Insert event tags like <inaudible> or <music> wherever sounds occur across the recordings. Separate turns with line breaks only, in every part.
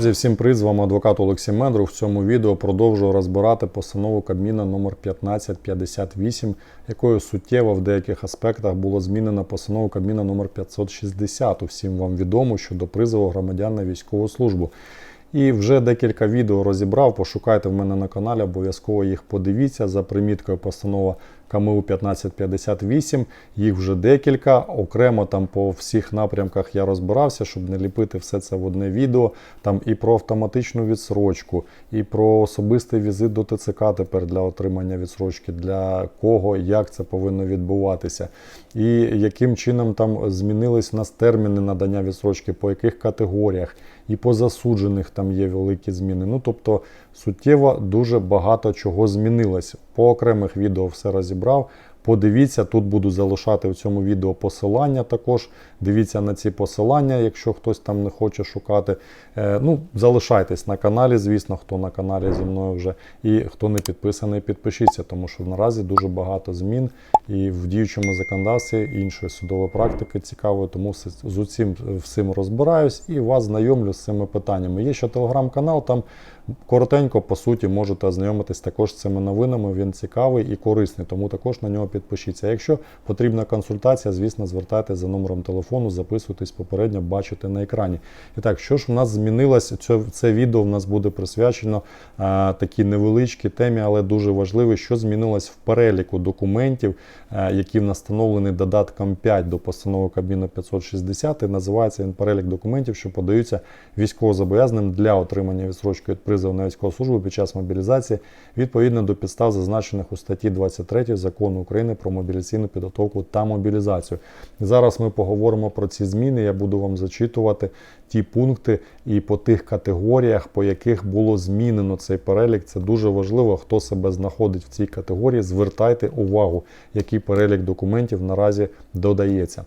Друзі, всім привіт, з вами адвокат Олексій Медру. В цьому відео продовжую розбирати постанову Кабміна номер 1558, якою суттєво в деяких аспектах було змінено постанову Кабміна номер 560. Усім вам відомо щодо призову громадян на військову службу. І вже декілька відео розібрав. Пошукайте в мене на каналі, обов'язково їх подивіться за приміткою постанова КМУ 1558. Їх вже декілька. Окремо там по всіх напрямках я розбирався, щоб не ліпити все це в одне відео. Там і про автоматичну відсрочку, і про особистий візит до ТЦК тепер для отримання відсрочки, для кого, як це повинно відбуватися, і яким чином там змінились у нас терміни надання відсрочки, по яких категоріях, і по засуджених там є великі зміни. Ну тобто суттєво дуже багато чого змінилось. По окремих відео все розібрав. Подивіться, тут буду залишати в цьому відео посилання також. Дивіться на ці посилання, якщо хтось там не хоче шукати. Е, ну, Залишайтесь на каналі, звісно, хто на каналі зі мною вже. І хто не підписаний, підпишіться, тому що наразі дуже багато змін і в діючому законодавстві іншої судової практики цікавої, тому з усім всім розбираюсь і вас знайомлю з цими питаннями. Є ще телеграм-канал, там коротенько, по суті, можете ознайомитись також з цими новинами. Він цікавий і корисний, тому також на нього підпишіться. Якщо потрібна консультація, звісно, звертайтеся за номером телефону, записуйтесь попередньо, бачите на екрані. І так, що ж у нас змінилось? Це, це відео в нас буде присвячено а, такій невеличкій темі, але дуже важливій, що змінилось в переліку документів, а, які в нас встановлені додатком 5 до постанови Кабміну 560. І називається він перелік документів, що подаються військовозобов'язаним для отримання відсрочки від призову на військову службу під час мобілізації відповідно до підстав, зазначених у статті 23 закону України про мобілізаційну підготовку та мобілізацію. Зараз ми поговоримо про ці зміни. Я буду вам зачитувати ті пункти і по тих категоріях, по яких було змінено цей перелік. Це дуже важливо. Хто себе знаходить в цій категорії, звертайте увагу, який перелік документів наразі додається.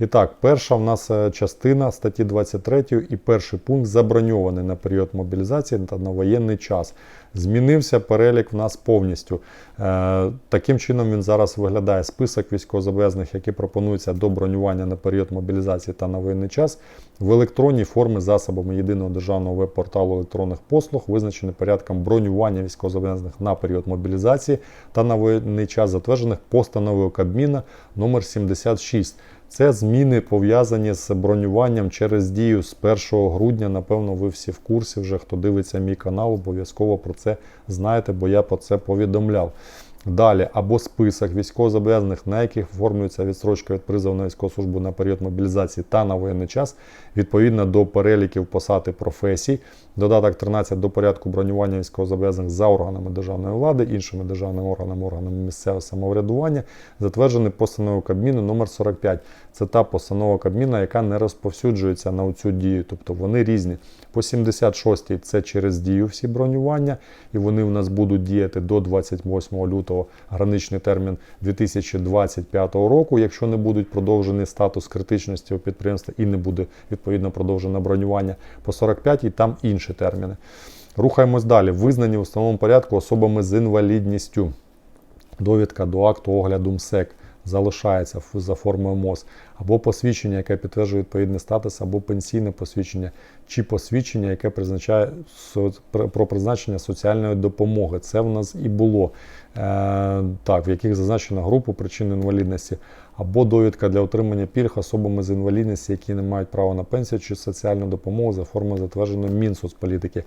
І так, перша в нас частина статті 23 і перший пункт заброньований на період мобілізації та на воєнний час. Змінився перелік в нас повністю. Е, таким чином він зараз виглядає список військовозобов'язаних, які пропонуються до бронювання на період мобілізації та на воєнний час в електронній формі засобами єдиного державного веб-порталу електронних послуг, визначений порядком бронювання військовозобов'язаних на період мобілізації та на воєнний час, затверджених постановою Кабміна номер 76 це зміни пов'язані з бронюванням через дію з 1 грудня. Напевно, ви всі в курсі вже, хто дивиться мій канал, обов'язково про це знаєте, бо я про це повідомляв. Далі, або список військовозобов'язаних, на яких оформлюється відстрочка від призову на військову службу на період мобілізації та на воєнний час, відповідно до переліків посад і професій, додаток 13 до порядку бронювання військовозобов'язаних за органами державної влади, іншими державними органами, органами місцевого самоврядування, затверджений постановою Кабміну номер 45 Це та постанова Кабміна, яка не розповсюджується на цю дію, тобто вони різні. По 76-й це через дію всі бронювання, і вони у нас будуть діяти до 28 лютого граничний термін 2025 року. Якщо не будуть продовжений статус критичності у підприємства і не буде відповідно продовжено бронювання по 45 і там інші терміни. Рухаємось далі. Визнані в основному порядку особами з інвалідністю. Довідка до акту огляду МСЕК залишається за формою МОЗ, або посвідчення, яке підтверджує відповідний статус, або пенсійне посвідчення, чи посвідчення, яке призначає про призначення соціальної допомоги. Це в нас і було е, так, в яких зазначена групу причин інвалідності, або довідка для отримання пільг особами з інвалідності, які не мають права на пенсію чи соціальну допомогу за формою затвердженої Мінсоцполітики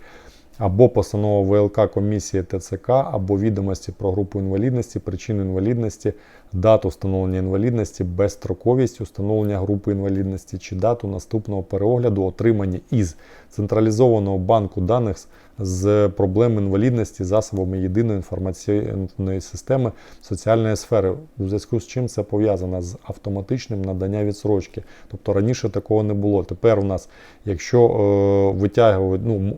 або постанова ВЛК комісії ТЦК, або відомості про групу інвалідності, причину інвалідності, дату встановлення інвалідності, безстроковість установлення групи інвалідності чи дату наступного переогляду, отримані із централізованого банку даних з проблем інвалідності засобами єдиної інформаційної системи соціальної сфери, у зв'язку з чим це пов'язано з автоматичним наданням відсрочки. Тобто раніше такого не було. Тепер у нас, якщо е, витягувати, ну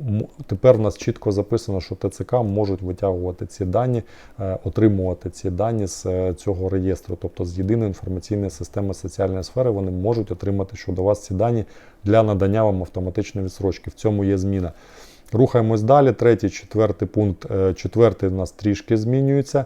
тепер у нас чітко записано, що ТЦК можуть витягувати ці дані, е, отримувати ці дані з е, цього реєстру, тобто з єдиної інформаційної системи соціальної сфери, вони можуть отримати щодо вас ці дані для надання вам автоматичної відсрочки. В цьому є зміна. Рухаємось далі. Третій, четвертий пункт. Е, четвертий у нас трішки змінюється.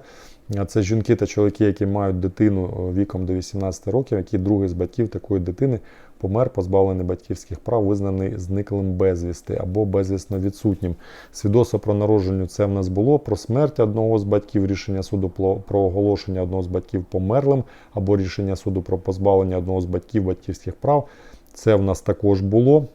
Це жінки та чоловіки, які мають дитину е, віком до 18 років, які другий з батьків такої дитини помер, позбавлений батьківських прав, визнаний зниклим безвісти або безвісно відсутнім. Свідоцтво про народження це в нас було про смерть одного з батьків, рішення суду про- оголошення одного з батьків померлим, або рішення суду про позбавлення одного з батьків батьківських прав. Це в нас також було.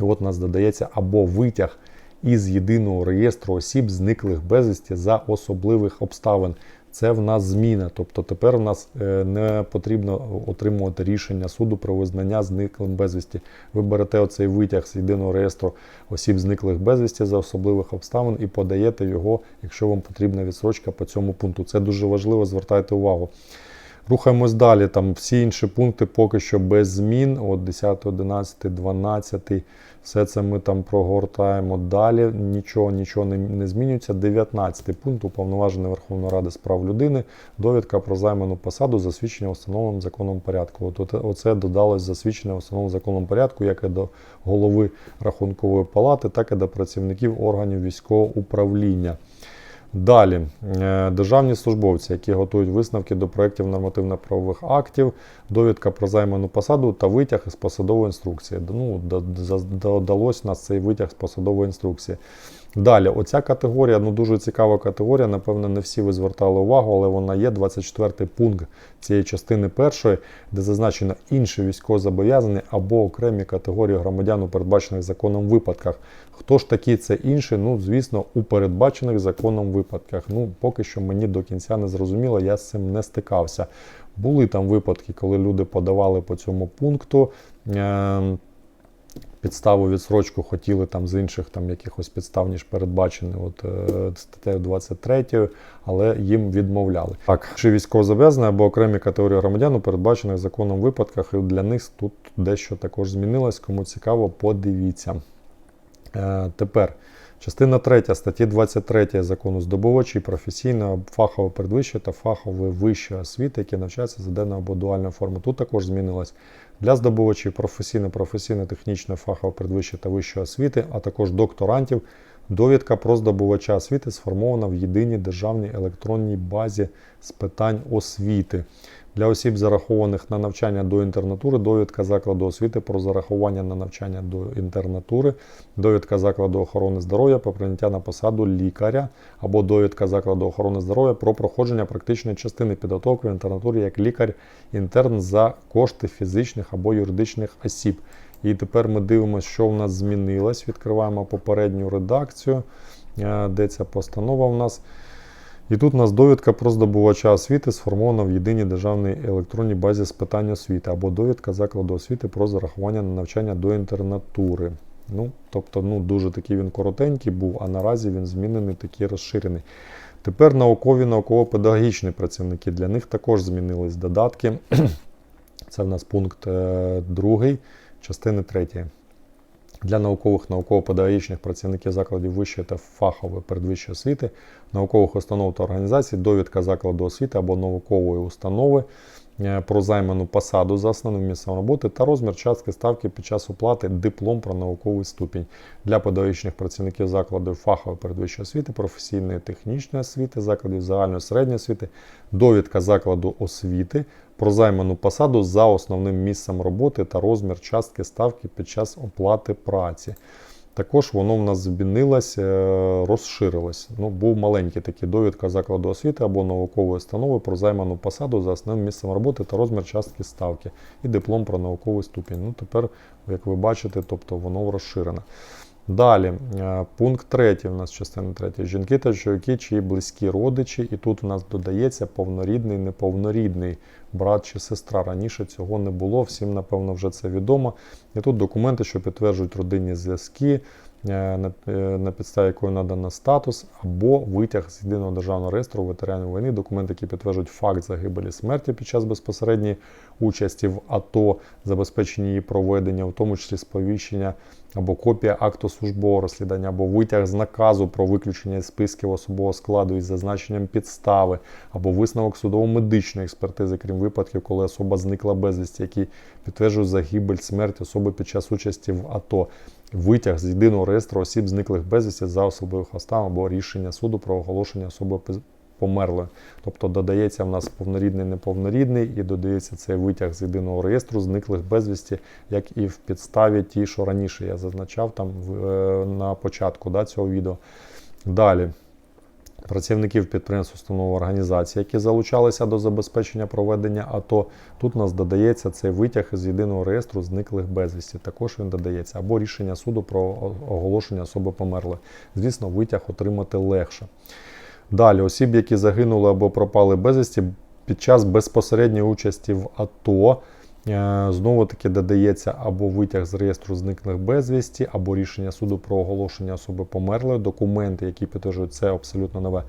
І от нас додається або витяг із єдиного реєстру осіб, зниклих безвісті за особливих обставин. Це в нас зміна. Тобто тепер в нас е, не потрібно отримувати рішення суду про визнання зниклим безвісті. Ви берете оцей витяг з єдиного реєстру осіб, зниклих безвісті за особливих обставин і подаєте його, якщо вам потрібна відсрочка по цьому пункту. Це дуже важливо, звертайте увагу. Рухаємось далі. Там всі інші пункти поки що без змін. От 10, 11, 12. Все це ми там прогортаємо далі. Нічого, нічого не, не змінюється. 19 пункт уповноважений Верховної Ради з прав людини. Довідка про займану посаду, засвідчення в установленому законом порядку. От оце додалось засвідчення в установленому законом порядку, як і до голови рахункової палати, так і до працівників органів військового управління. Далі, е, державні службовці, які готують висновки до проєктів нормативно-правових актів, довідка про займану посаду та витяг із посадової інструкції. Ну, додалось нас цей витяг з посадової інструкції. Далі, оця категорія, ну дуже цікава категорія. Напевно, не всі ви звертали увагу, але вона є 24 пункт цієї частини першої, де зазначено інші військовозобов'язані або окремі категорії громадян у передбачених законом випадках. Хто ж такі це інші? Ну, звісно, у передбачених законом випадках. Ну, поки що мені до кінця не зрозуміло, я з цим не стикався. Були там випадки, коли люди подавали по цьому пункту. Е- підставу відсрочку хотіли там з інших там якихось підстав, ніж передбачені от, е, статтею 23, але їм відмовляли. Так, чи військовозобов'язані або окремі категорії громадян у передбачених законом випадках, і для них тут дещо також змінилось. Кому цікаво, подивіться. Е, тепер. Частина 3 статті 23 закону здобувачі професійної фахової передвищої та фахової вищої освіти, які навчаються за денною або дуальною формою. Тут також змінилось для здобувачів професійної, професійно-технічної фахової передвищої та вищої освіти, а також докторантів. Довідка про здобувача освіти сформована в єдиній державній електронній базі з питань освіти. Для осіб, зарахованих на навчання до інтернатури, довідка закладу освіти про зарахування на навчання до інтернатури, довідка закладу охорони здоров'я про прийняття на посаду лікаря або довідка закладу охорони здоров'я про проходження практичної частини підготовки в інтернатурі як лікар-інтерн за кошти фізичних або юридичних осіб. І тепер ми дивимося, що в нас змінилось. Відкриваємо попередню редакцію, е, де ця постанова в нас. І тут у нас довідка про здобувача освіти сформована в єдиній державній електронній базі з питань освіти або довідка закладу освіти про зарахування на навчання до інтернатури. Ну, тобто, ну, дуже такий він коротенький був, а наразі він змінений, такий розширений. Тепер наукові науково-педагогічні працівники. Для них також змінились додатки. <clears throat> Це в нас пункт 2 частини 3. Для наукових науково-педагогічних працівників закладів вищої та фахової передвищої освіти, наукових установ та організацій, довідка закладу освіти або наукової установи про займану посаду за основним місцем роботи та розмір частки ставки під час оплати диплом про науковий ступінь для педагогічних працівників закладів фахової передвищої освіти, професійної технічної освіти, закладів загальної середньої освіти, довідка закладу освіти про займану посаду за основним місцем роботи та розмір частки ставки під час оплати праці. Також воно в нас змінилось, е, розширилось. Ну, був маленький такий довідка закладу освіти або наукової установи про займану посаду за основним місцем роботи та розмір частки ставки і диплом про науковий ступінь. Ну, тепер, як ви бачите, тобто воно розширено. Далі, е, пункт 3 у нас частина 3. Жінки та чоловіки, чиї близькі родичі, і тут у нас додається повнорідний, неповнорідний брат чи сестра. Раніше цього не було, всім, напевно, вже це відомо. І тут документи, що підтверджують родинні зв'язки, на, е, на підставі якої надано статус, або витяг з єдиного державного реєстру ветеранів війни, документи, які підтверджують факт загибелі смерті під час безпосередньої участі в АТО, забезпечення її проведення, в тому числі сповіщення або копія акту службового розслідування, або витяг з наказу про виключення із списків особового складу із зазначенням підстави, або висновок судово-медичної експертизи, крім випадків, коли особа зникла безвісті, які підтверджують загибель смерть особи під час участі в АТО. Витяг з єдиного реєстру осіб, зниклих безвісті за особливих обставин або рішення суду про оголошення особи померлою. Тобто додається в нас повнорідний, неповнорідний і додається цей витяг з єдиного реєстру зниклих безвісті, як і в підставі ті, що раніше я зазначав там е, на початку да, цього відео. Далі. Працівників підприємств, установ організацій, які залучалися до забезпечення проведення АТО. Тут у нас додається цей витяг із єдиного реєстру зниклих безвісті. Також він додається або рішення суду про оголошення особи померлої. Звісно, витяг отримати легше. Далі, осіб, які загинули або пропали безвісті під час безпосередньої участі в АТО. Е, Знову таки додається або витяг з реєстру зниклих безвісті, або рішення суду про оголошення особи померлої, документи, які підтверджують це абсолютно нове.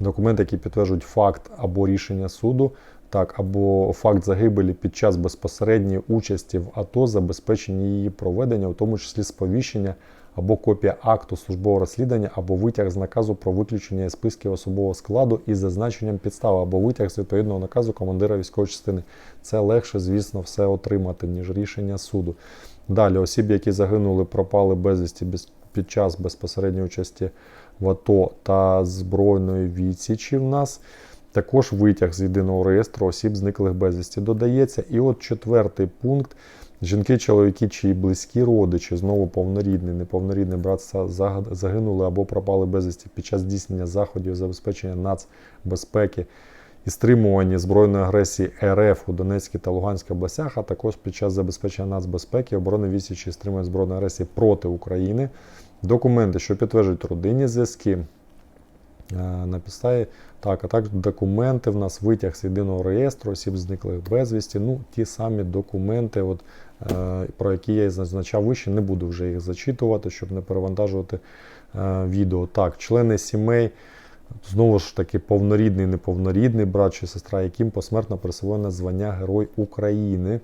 Документи, які підтверджують факт або рішення суду, так, або факт загибелі під час безпосередньої участі в АТО, забезпечення її проведення, у тому числі сповіщення або копія акту службового розслідування, або витяг з наказу про виключення списків особового складу із зазначенням підстави, або витяг з відповідного наказу командира військової частини. Це легше, звісно, все отримати, ніж рішення суду. Далі, осіб, які загинули, пропали безвісті під час безпосередньої участі в АТО та збройної відсічі в нас. Також витяг з єдиного реєстру осіб зниклих безвісті додається. І от четвертий пункт. Жінки, чоловіки, чиї близькі родичі, знову повнорідний, неповнорідний брат загинули або пропали безвісті під час здійснення заходів забезпечення нацбезпеки і стримування збройної агресії РФ у Донецькій та Луганській областях, а також під час забезпечення нацбезпеки, оборони відсічі і стримування збройної агресії проти України. Документи, що підтверджують родинні зв'язки, на підставі. Так, а також документи в нас витяг з єдиного реєстру осіб зниклих безвісті. Ну, ті самі документи, от, е, про які я і зазначав вище, не буду вже їх зачитувати, щоб не перевантажувати е, відео. Так, члени сімей. Знову ж таки, повнорідний, неповнорідний брат чи сестра, яким посмертно присвоєне звання Герой України е,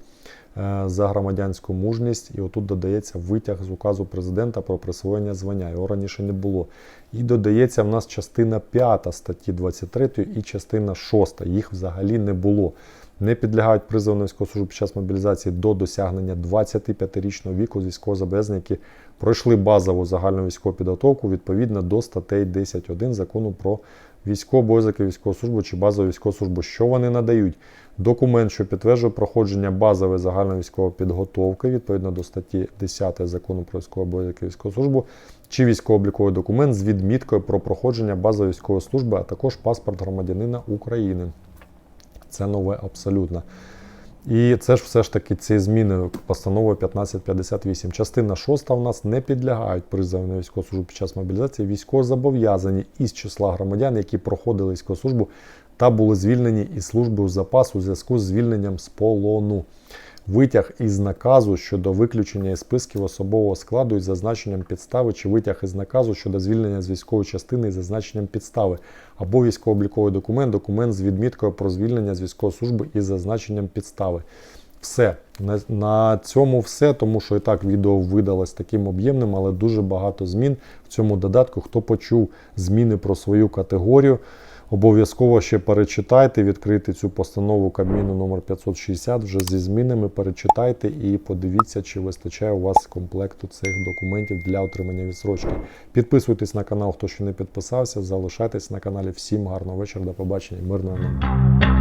за громадянську мужність. І отут додається витяг з указу президента про присвоєння звання. Його раніше не було. І додається в нас частина 5 статті 23 і частина 6. Їх взагалі не було. Не підлягають призову службу під час мобілізації до досягнення 25-річного віку з військовозобов'язаних, які пройшли базову загальну військову підготовку відповідно до статей 10.1 закону про військовий обов'язок військової служби чи базову військову службу. Що вони надають? Документ, що підтверджує проходження базової загальної військової підготовки відповідно до статті 10 закону про обов'язок і військову службу, чи військово-обліковий документ з відміткою про проходження базової військової служби, а також паспорт громадянина України. Це нове абсолютно. І це ж все ж таки ці зміни постанови 1558. Частина 6 у нас не підлягають призову на військову службу під час мобілізації військовозобов'язані із числа громадян, які проходили військову службу та були звільнені із служби у запас у зв'язку з звільненням з полону. Витяг із наказу щодо виключення із списків особового складу із зазначенням підстави, чи витяг із наказу щодо звільнення з військової частини із зазначенням підстави, або військово-обліковий документ, документ з відміткою про звільнення з військової служби із зазначенням підстави. Все. На, на цьому все, тому що і так відео видалось таким об'ємним, але дуже багато змін в цьому додатку. Хто почув зміни про свою категорію, обов'язково ще перечитайте, відкрийте цю постанову Кабміну номер 560 вже зі змінами. Перечитайте і подивіться, чи вистачає у вас комплекту цих документів для отримання відсрочки. Підписуйтесь на канал, хто ще не підписався. Залишайтесь на каналі. Всім гарного вечора, до побачення, мирного нам.